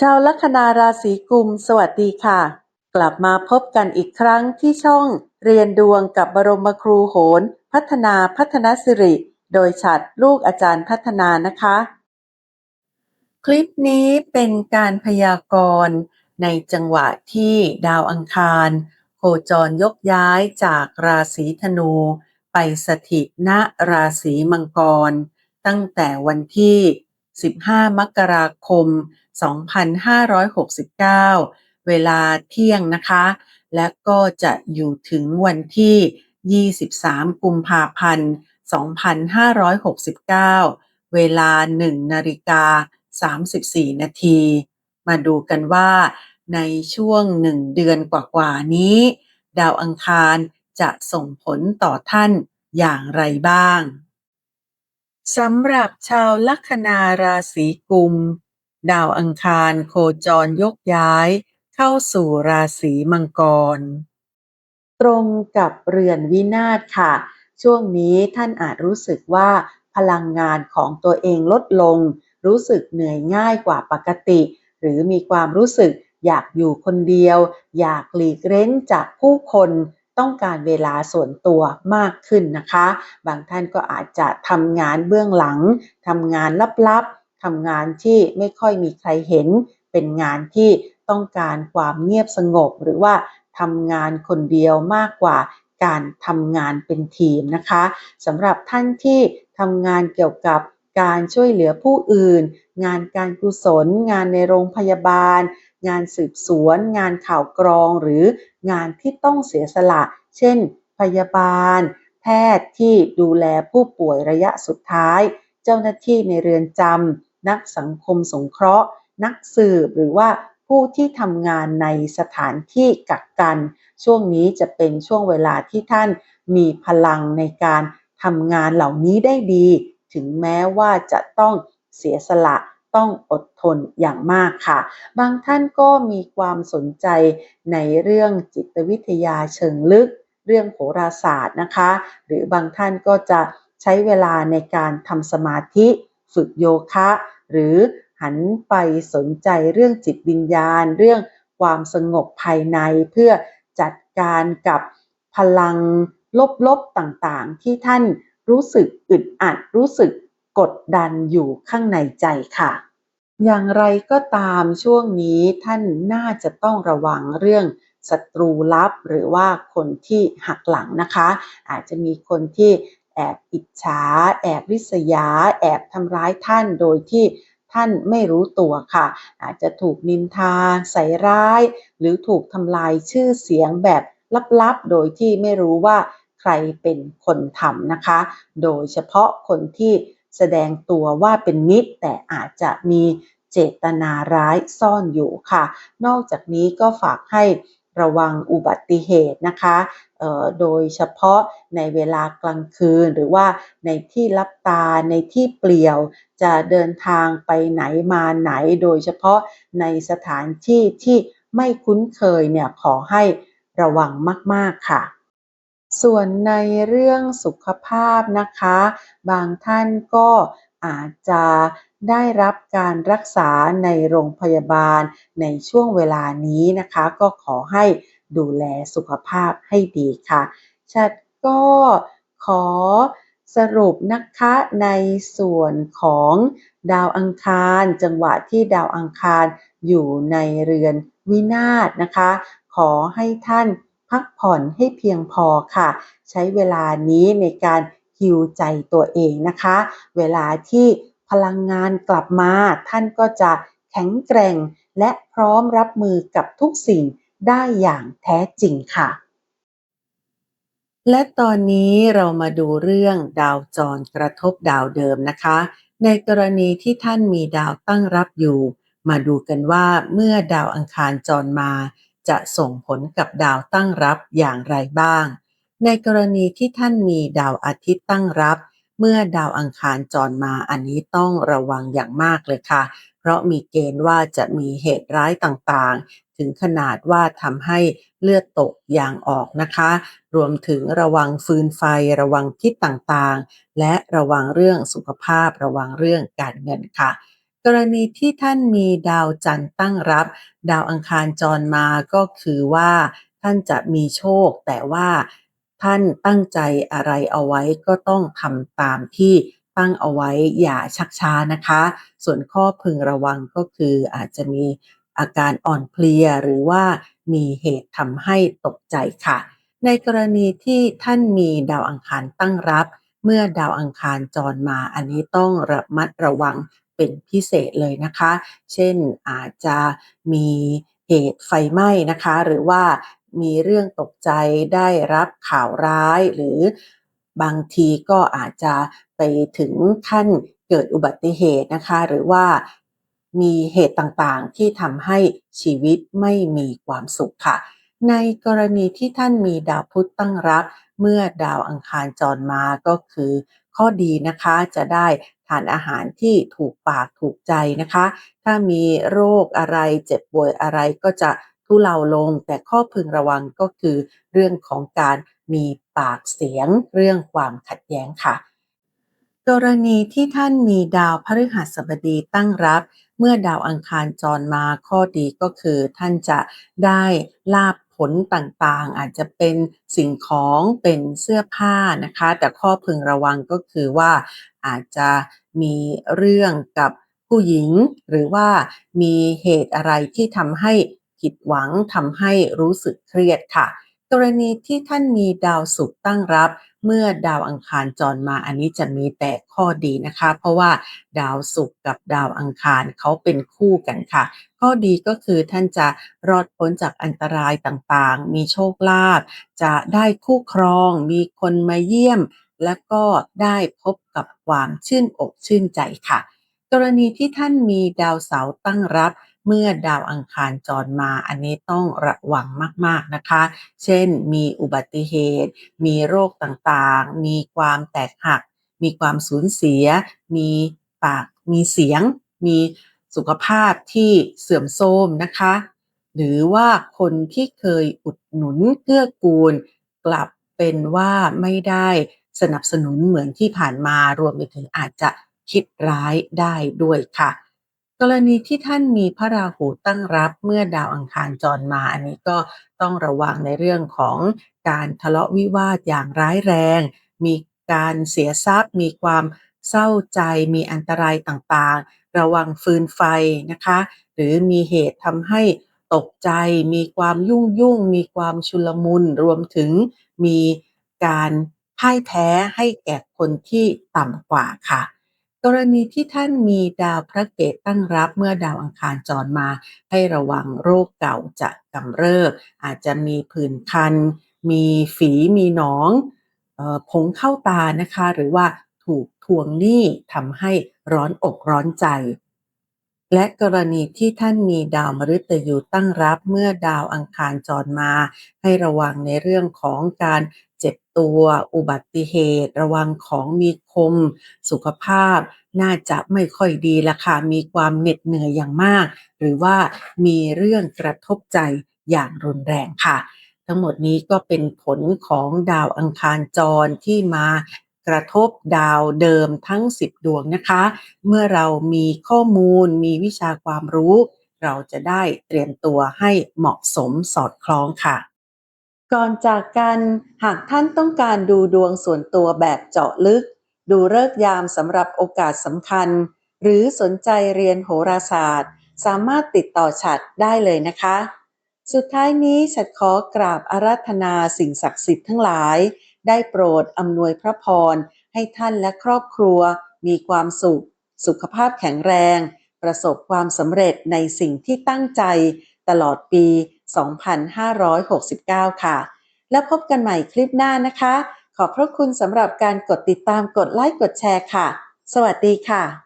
ชาวลัคนาราศีกุม สวัสดีค่ะ กลับมาพบกันอีกครั้งที่ช่องเรียนดวงกับบรมครูโหน พัฒนาพัฒนสิริ โดยฉัดลูกอาจารย์พัฒนานะคะ คลิปนี้เป็นการพยากรณ์ในจังหวะที่ดาวอังคาร โคจรยกย้ายจากราศีธนู ไปสถิตณราศีมังกร ตั้งแต่วันที่ 15 มกราคม 2569 เวลาเที่ยงนะคะ และก็จะอยู่ถึงวันที่ 23 กุมภาพันธ์ 2569 เวลา 1 นาฬิกา 34 นาที มาดูกันว่าในช่วงหนึ่งเดือนกว่าๆนี้ ดาวอังคารจะส่งผลต่อท่านอย่างไรบ้างสำหรับชาวลัคนาราศีกุม ดาวอังคารโคจรยกย้าย เข้าสู่ราศีมังกร ตรงกับเรือนวินาศค่ะ ช่วงนี้ท่านอาจรู้สึกว่าพลังงานของตัวเองลดลง รู้สึกเหนื่อยง่ายกว่าปกติ หรือมีความรู้สึกอยากอยู่คนเดียว อยากหลีกเล้นจากผู้คนต้องการเวลาส่วนตัวมากขึ้นนะคะ บางท่านก็อาจจะทำงานเบื้องหลังทำงานลับๆ ทำงานที่ไม่ค่อยมีใครเห็น เป็นงานที่ต้องการความเงียบสงบ หรือว่าทำงานคนเดียวมากกว่าการทำงานเป็นทีมนะคะสำหรับท่านที่ทำงานเกี่ยวกับการช่วยเหลือผู้อื่น งานการกุศล งานในโรงพยาบาล งานสืบสวน งานข่าวกรอง หรืองานที่ต้องเสียสละ เช่น พยาบาล แพทย์ที่ดูแลผู้ป่วยระยะสุดท้าย เจ้าหน้าที่ในเรือนจำ นักสังคมสงเคราะห์ นักสืบหรือว่าผู้ที่ทำงานในสถานที่กักกัน ช่วงนี้จะเป็นช่วงเวลาที่ท่านมีพลังในการทำงานเหล่านี้ได้ดี ถึงแม้ว่าจะต้องเสียสละต้องอดทนอย่างมากค่ะ บางท่านก็มีความสนใจในเรื่องจิตวิทยาเชิงลึก เรื่องโหราศาสตร์นะคะ หรือบางท่านก็จะใช้เวลาในการทำสมาธิ ฝึกโยคะ หรือหันไปสนใจเรื่องจิตวิญญาณ เรื่องความสงบภายในเพื่อจัดการกับพลังลบๆต่างๆ ที่ท่านรู้สึกอึดอัดรู้สึกกดดันอยู่ข้างในใจค่ะ อย่างไรก็ตามช่วงนี้ท่านน่าจะต้องระวังเรื่องศัตรูลับหรือว่าคนที่หักหลังนะคะ อาจจะมีคนที่ แอบอิจฉา แอบริษยา แอบทำร้ายท่านโดยที่ท่านไม่รู้ตัวค่ะ อาจจะถูกนินทา ใส่ร้าย หรือถูกทำลายชื่อเสียงแบบลับๆ โดยที่ไม่รู้ว่าใครเป็นคนทำนะคะ โดยเฉพาะคนที่แสดงตัวว่าเป็นมิตร แต่อาจจะมีเจตนาร้ายซ่อนอยู่ค่ะ นอกจากนี้ก็ฝากให้ ระวังอุบัติเหตุนะคะโดยเฉพาะในเวลากลางคืน หรือว่าในที่ลับตาในที่เปลี่ยว จะเดินทางไปไหนมาไหน โดยเฉพาะในสถานที่ที่ไม่คุ้นเคยเนี่ยขอให้ระวังมาก ๆ ค่ะ ส่วนในเรื่องสุขภาพนะคะ บางท่านก็อาจจะ ได้รับการรักษาในโรงพยาบาลในช่วงเวลานี้นะคะ ก็ขอให้ดูแลสุขภาพให้ดีค่ะชัดก็ขอสรุปนะคะในส่วนของดาวอังคาร จังหวะที่ดาวอังคารอยู่ในเรือนวินาศนะคะ ขอให้ท่านพักผ่อนให้เพียงพอค่ะ ใช้เวลานี้ในการฮิวใจตัวเองนะคะ เวลาที่ พลังงานกลับมา ท่านก็จะแข็งแกร่ง และพร้อมรับมือกับทุกสิ่งได้อย่างแท้จริงค่ะ และตอนนี้เรามาดูเรื่องดาวจรกระทบดาวเดิมนะคะ ในกรณีที่ท่านมีดาวตั้งรับอยู่ มาดูกันว่าเมื่อดาวอังคารจรมา จะส่งผลกับดาวตั้งรับอย่างไรบ้าง ในกรณีที่ท่านมีดาวอาทิตย์ตั้งรับ เมื่อดาวอังคารจรมาอันนี้ต้องระวังอย่างมากเลยค่ะ เพราะมีเกณฑ์ว่าจะมีเหตุร้ายต่างๆ ถึงขนาดว่าทำให้เลือดตกยางออกนะคะ รวมถึงระวังฟืนไฟ ระวังพิษต่างๆ และระวังเรื่องสุขภาพ ระวังเรื่องการเงินค่ะกรณีที่ท่านมีดาวจันทร์ตั้งรับ ดาวอังคารจรมาก็คือว่า ท่านจะมีโชค แต่ว่า ท่านตั้งใจอะไรเอาไว้ก็ต้องทำตามที่ตั้งเอาไว้อย่าชักช้านะคะ ส่วนข้อพึงระวังก็คืออาจจะมีอาการอ่อนเพลียหรือว่ามีเหตุทำให้ตกใจค่ะ ในกรณีที่ท่านมีดาวอังคารตั้งรับ เมื่อดาวอังคารจรมาอันนี้ต้องระมัดระวังเป็นพิเศษเลยนะคะ เช่นอาจจะมีเหตุไฟไหม้นะคะ หรือว่า มีเรื่องตกใจได้รับข่าวร้าย หรือบางทีก็อาจจะไปถึงขั้นเกิดอุบัติเหตุนะคะ หรือว่ามีเหตุต่างๆ ที่ทำให้ชีวิตไม่มีความสุขค่ะ ในกรณีที่ท่านมีดาวพุธตั้งรับเมื่อดาวอังคารจรมาก็คือ ข้อดีนะคะจะได้ทานอาหารที่ถูกปากถูกใจนะคะ ถ้ามีโรคอะไรเจ็บป่วยอะไรก็จะ ทุเลาลง แต่ข้อพึงระวังก็คือเรื่องของการมีปากเสียง เรื่องความขัดแย้งค่ะ กรณีที่ท่านมีดาวพฤหัสบดีตั้งรับ เมื่อดาวอังคารจรมาข้อดีก็คือ ท่านจะได้ลาบผลต่างๆ อาจจะเป็นสิ่งของเป็นเสื้อผ้านะคะ แต่ข้อพึงระวังก็คือว่าอาจจะมีเรื่องกับผู้หญิง หรือว่ามีเหตุอะไรที่ทำให้ ผิดหวังทำให้รู้สึกเครียดค่ะ กรณีที่ท่านมีดาวศุกร์ตั้งรับ เมื่อดาวอังคารจรมาอันนี้จะมีแต่ข้อดีนะคะ เพราะว่าดาวศุกร์กับดาวอังคารเขาเป็นคู่กันค่ะ ข้อดีก็คือท่านจะรอดพ้นจากอันตรายต่างๆ มีโชคลาภจะได้คู่ครอง มีคนมาเยี่ยม และก็ได้พบกับความชื่นอกชื่นใจค่ะ กรณีที่ท่านมีดาวเสาร์ตั้งรับ เมื่อดาวอังคารจรมา อันนี้ต้องระวังมากๆนะคะ เช่นมีอุบัติเหตุ มีโรคต่างๆ มีความแตกหัก มีความสูญเสีย มีปาก มีเสียง มีสุขภาพที่เสื่อมโทรมนะคะ หรือว่าคนที่เคยอุดหนุนเกื้อกูล กลับเป็นว่าไม่ได้สนับสนุนเหมือนที่ผ่านมารวมไปถึงอาจจะคิดร้ายได้ด้วยค่ะ กรณีที่ท่านมีพระราหูตั้งรับเมื่อดาวอังคารจรมา อันนี้ก็ต้องระวังในเรื่องของการทะเลาะวิวาทอย่างร้ายแรง มีการเสียทรัพย์ มีความเศร้าใจ มีอันตรายต่างๆ ระวังฟืนไฟนะคะ หรือมีเหตุทำให้ตกใจ มีความยุ่งยุ่ง มีความชุลมุน รวมถึงมีการพ่ายแพ้ให้แก่คนที่ต่ำกว่าค่ะ กรณีที่ท่านมีดาวพระเกตตั้งรับเมื่อดาวอังคารจรมา ให้ระวังโรคเก่าจะกำเริบอาจจะมีผื่นคัน มีฝีมีหนองผงเข้าตานะคะ หรือว่าถูกทวงหนี้ทำให้ร้อนอกร้อนใจ และกรณีที่ท่านมีดาวมฤตยูตั้งรับเมื่อดาวอังคารจรมา ให้ระวังในเรื่องของการ เจ็บตัว อุบัติเหตุ ระวังของมีคม สุขภาพ น่าจะไม่ค่อยดีละค่ะ มีความเหน็ดเหนื่อยอย่างมาก หรือว่ามีเรื่องกระทบใจอย่างรุนแรงค่ะ ทั้งหมดนี้ก็เป็นผลของดาวอังคารจรที่มากระทบดาวเดิมทั้ง 10 ดวงนะคะ เมื่อเรามีข้อมูลมีวิชาความรู้ เราจะได้เตรียมตัวให้เหมาะสมสอดคล้องค่ะ ก่อนจากกันหากท่านต้องการดูดวงส่วนตัวแบบเจาะลึก ดูเลิกยามสำหรับโอกาสสำคัญ หรือสนใจเรียนโหราศาสตร์ สามารถติดต่อฉัดได้เลยนะคะ สุดท้ายนี้ฉัดขอกราบอาราธนาสิ่งศักดิ์สิทธิ์ทั้งหลาย ได้โปรดอำนวยพระพร ให้ท่านและครอบครัว มีความสุข สุขภาพแข็งแรง ประสบความสำเร็จในสิ่งที่ตั้งใจ ตลอดปี 2569 ค่ะ แล้วพบกันใหม่คลิปหน้านะคะ ขอบพระคุณสำหรับการกดติดตามกดไลค์กดแชร์ค่ะ สวัสดีค่ะ